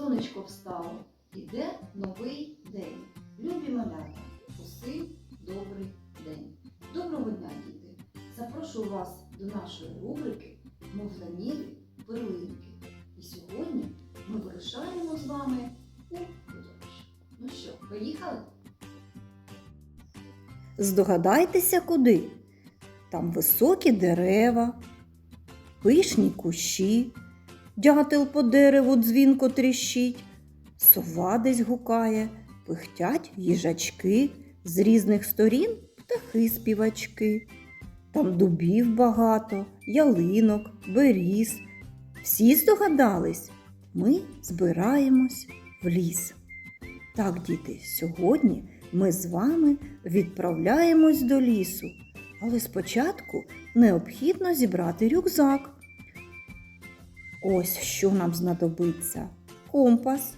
Сонечко встало, іде новий день. Любі малята, усім добрий день. Доброго дня, діти! Запрошую вас до нашої рубрики Мовляніві перлинки. І сьогодні ми вирушаємо з вами у подорож. Ну що, поїхали? Здогадайтеся куди. Там високі дерева, пишні кущі, дятел по дереву дзвінко тріщить, сова десь гукає, пихтять їжачки, з різних сторін птахи співачки. Там дубів багато, ялинок, беріз. Всі здогадались, ми збираємось в ліс. Так, діти, сьогодні ми з вами відправляємось до лісу, але спочатку необхідно зібрати рюкзак. Ось що нам знадобиться: компас,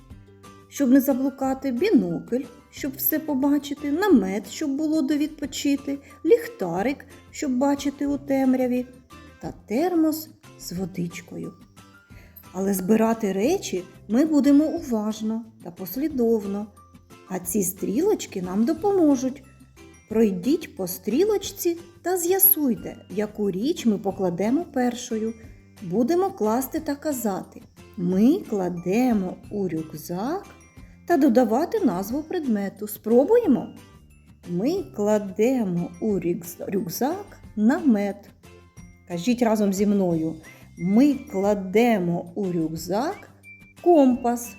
щоб не заблукати, бінокль, щоб все побачити, намет, щоб було де відпочити, ліхтарик, щоб бачити у темряві, та термос з водичкою. Але збирати речі ми будемо уважно та послідовно. А ці стрілочки нам допоможуть. Пройдіть по стрілочці та з'ясуйте, яку річ ми покладемо першою. Будемо класти та казати. Ми кладемо у рюкзак та додавати назву предмету. Спробуємо. Ми кладемо у рюкз- рюкзак намет. Кажіть разом зі мною. Ми кладемо у рюкзак компас.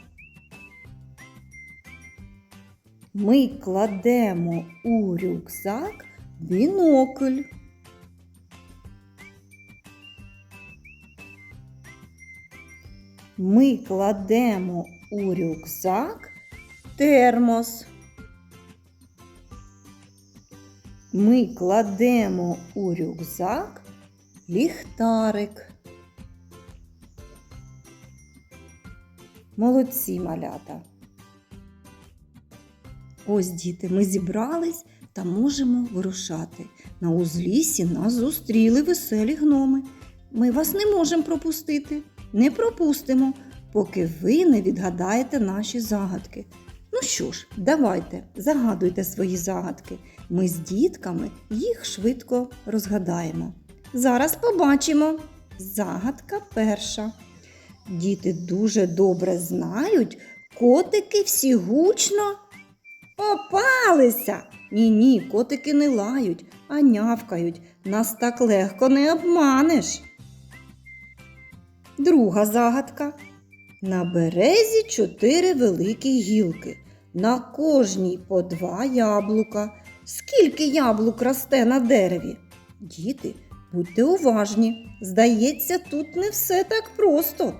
Ми кладемо у рюкзак бінокль. Ми кладемо у рюкзак термос. Ми кладемо у рюкзак ліхтарик. Молодці малята. Ось, діти, ми зібрались та можемо вирушати. На узліссі нас зустріли веселі гноми. Ми вас не можемо пропустити, не пропустимо, поки ви не відгадаєте наші загадки. Ну що ж, давайте, загадуйте свої загадки. Ми з дітками їх швидко розгадаємо. Зараз побачимо. Загадка перша. Діти дуже добре знають, котики всі гучно попалися. Ні, ні, котики не лають, а нявкають. Нас так легко не обманеш. Друга загадка. На березі чотири великі гілки. На кожній по два яблука. Скільки яблук росте на дереві? Діти, будьте уважні. Здається, тут не все так просто.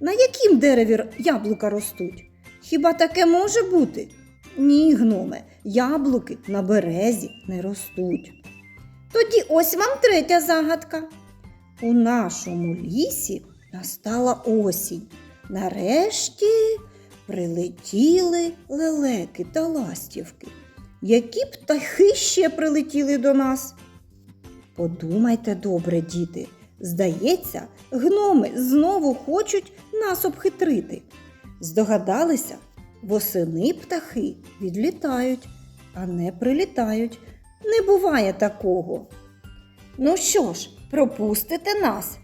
На якім дереві яблука ростуть? Хіба таке може бути? Ні, гноме, яблуки на березі не ростуть. Тоді ось вам третя загадка. У нашому лісі настала осінь. Нарешті прилетіли лелеки та ластівки. Які птахи ще прилетіли до нас? Подумайте добре, діти. Здається, гноми знову хочуть нас обхитрити. Здогадалися, восени птахи відлітають, а не прилітають. Не буває такого. Ну що ж, пропустите нас?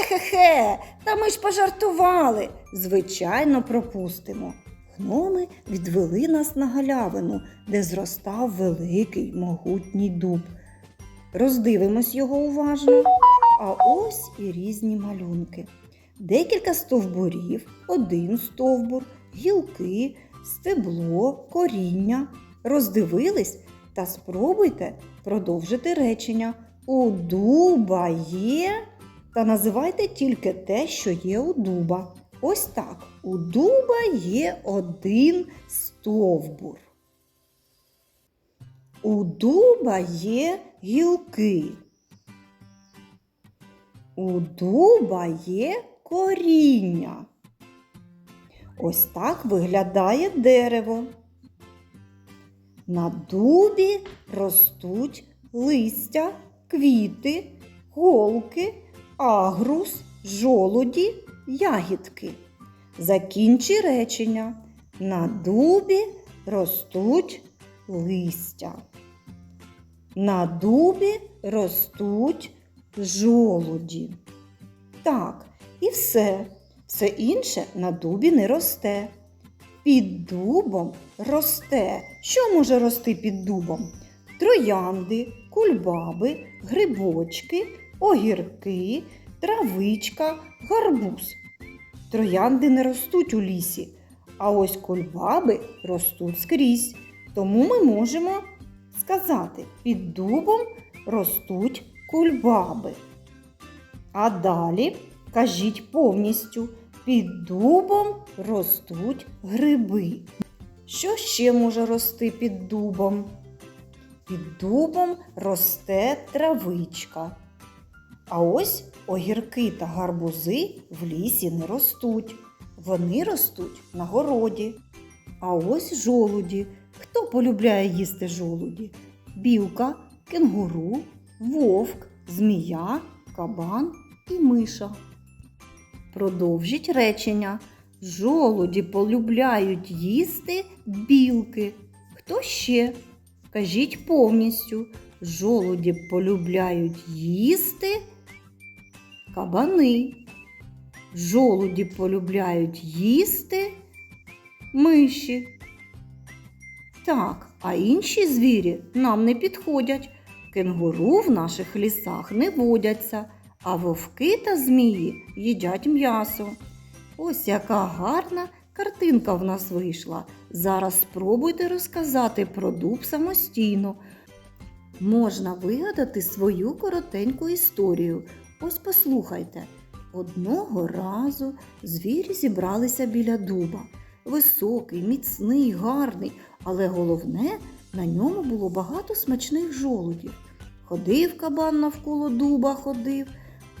Ехе-хе, та ми ж пожартували. Звичайно, пропустимо. Гноми відвели нас на галявину, де зростав великий могутній дуб. Роздивимось його уважно. А ось і різні малюнки. Декілька стовбурів, один стовбур, гілки, стебло, коріння. Роздивились та спробуйте продовжити речення. У дуба є. Та називайте тільки те, що є у дуба. Ось так. У дуба є один стовбур. У дуба є гілки. У дуба є коріння. Ось так виглядає дерево. На дубі ростуть листя, квіти, голки, агрус, жолуді, ягідки. Закінчи речення. На дубі ростуть листя. На дубі ростуть жолуді. Так, і все. Все інше на дубі не росте. Під дубом росте. Що може рости під дубом? Троянди, кульбаби, грибочки, огірки, травичка, гарбуз. Троянди не ростуть у лісі, а ось кульбаби ростуть скрізь. Тому ми можемо сказати, під дубом ростуть кульбаби. А далі кажіть повністю, під дубом ростуть гриби. Що ще може рости під дубом? Під дубом росте травичка. А ось огірки та гарбузи в лісі не ростуть. Вони ростуть на городі. А ось жолуді. Хто полюбляє їсти жолуді? Білка, кенгуру, вовк, змія, кабан і миша. Продовжіть речення. Жолуді полюбляють їсти білки. Хто ще? Кажіть повністю. Жолуді полюбляють їсти кабани. Жолуді полюбляють їсти миші. Так, а інші звірі нам не підходять. Кенгуру в наших лісах не водяться, а вовки та змії їдять м'ясо. Ось яка гарна картинка в нас вийшла. Зараз спробуйте розказати про дуб самостійно. Можна вигадати свою коротеньку історію. Ось послухайте. Одного разу звірі зібралися біля дуба. Високий, міцний, гарний, але головне, на ньому було багато смачних жолудів. Ходив кабан навколо дуба, ходив,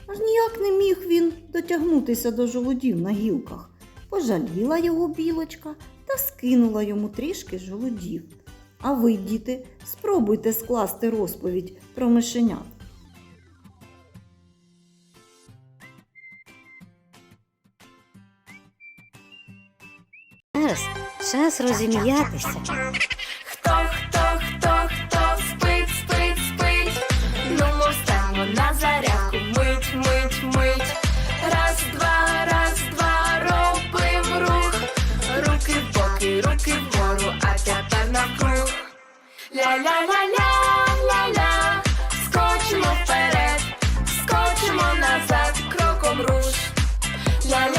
аж ніяк не міг він дотягнутися до жолудів на гілках. Пожаліла його білочка та скинула йому трішки жолудів. А ви, діти, спробуйте скласти розповідь про мишенят. Зараз час розім'ятися. Хто, хто, хто, хто спить, спить, спить. Ну, ми встанемо на зарядку. Мить, мить, мить. Раз, два, раз, два, робим рух. Руки в боки, руки вгору, а тепер навкруг. Ля-ля-ля-ля, ля-ля. Скочимо вперед, скочимо назад, кроком руш. Ля-ля-ля-ля,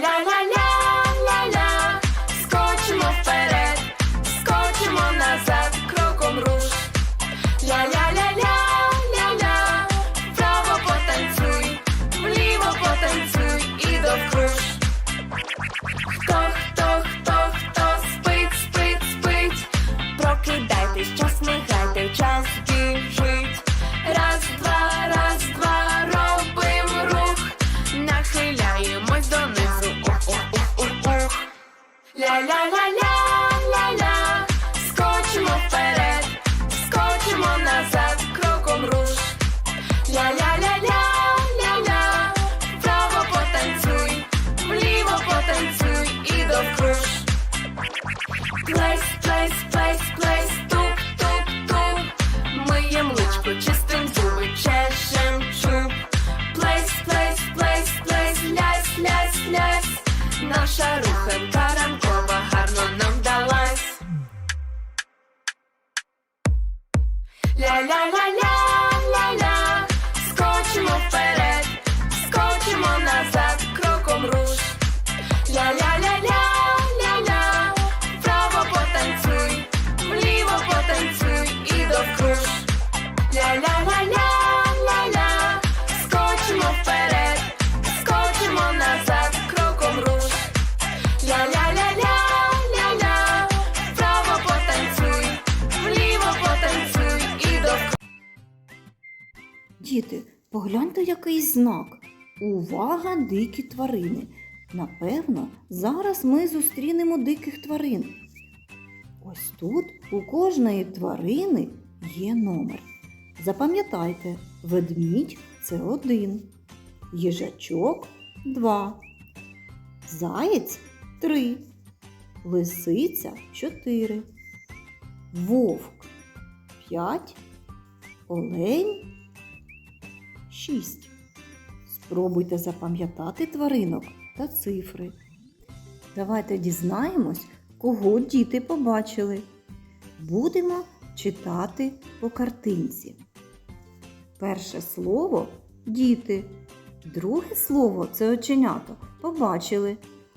Ля-ля-ля-ля, ля-ля. Діти, погляньте який знак. Увага, дикі тварини. Напевно, зараз ми зустрінемо диких тварин. Ось тут у кожної тварини є номер. Запам'ятайте, ведмідь це один, їжачок два, заєць три, лисиця чотири, вовк п'ять, олень шість. Спробуйте запам'ятати тваринок та цифри. Давайте дізнаємось, кого діти побачили. Будемо читати по картинці. Перше слово діти. Друге слово це оченято. Побачили.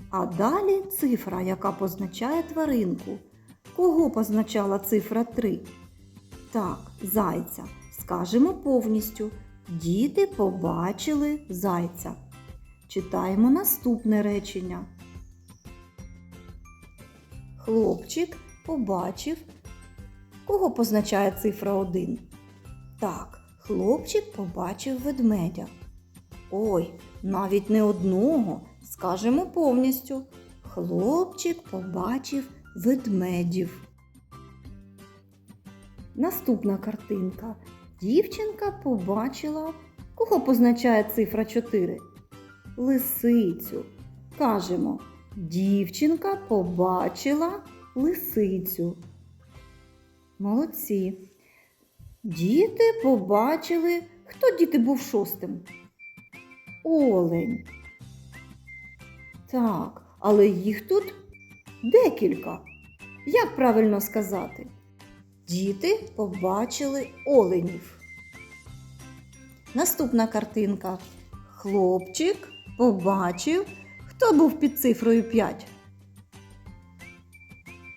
А далі цифра, яка позначає тваринку. Кого позначала цифра 3? Так, зайця. Скажемо повністю. Діти побачили зайця. Читаємо наступне речення. Хлопчик побачив. Кого позначає цифра 1? Так, хлопчик побачив ведмедя. Ой, навіть не одного. Скажемо повністю. Хлопчик побачив ведмедів. Наступна картинка. Дівчинка побачила. Кого позначає цифра 4? Лисицю. Кажемо, дівчинка побачила лисицю. Молодці. Діти побачили. Хто діти був шостим? Олень. Так, але їх тут декілька. Як правильно сказати? Діти побачили оленів. Наступна картинка. Хлопчик побачив, хто був під цифрою 5.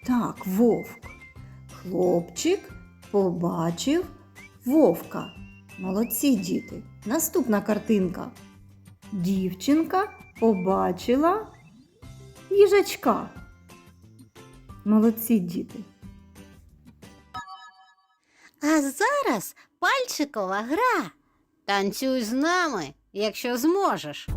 Так, вовк. Хлопчик побачив вовка. Молодці діти. Наступна картинка. Дівчинка побачила їжачка. Молодці діти. А зараз пальчикова гра. Танцюй з нами, якщо зможеш.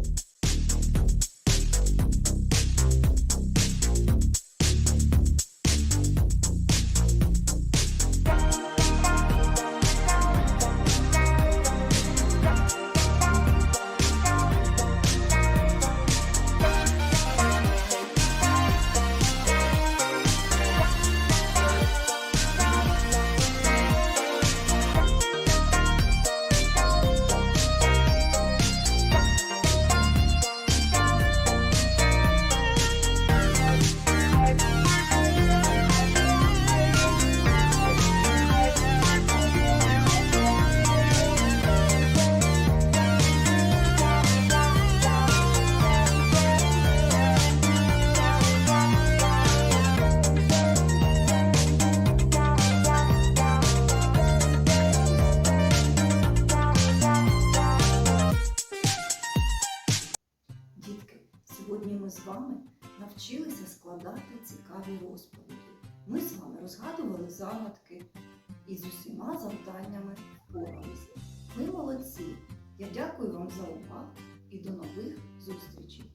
Складати цікаві розповіді. Ми з вами розгадували загадки і з усіма завданнями впоралися. Ви молодці! Я дякую вам за увагу і до нових зустрічей!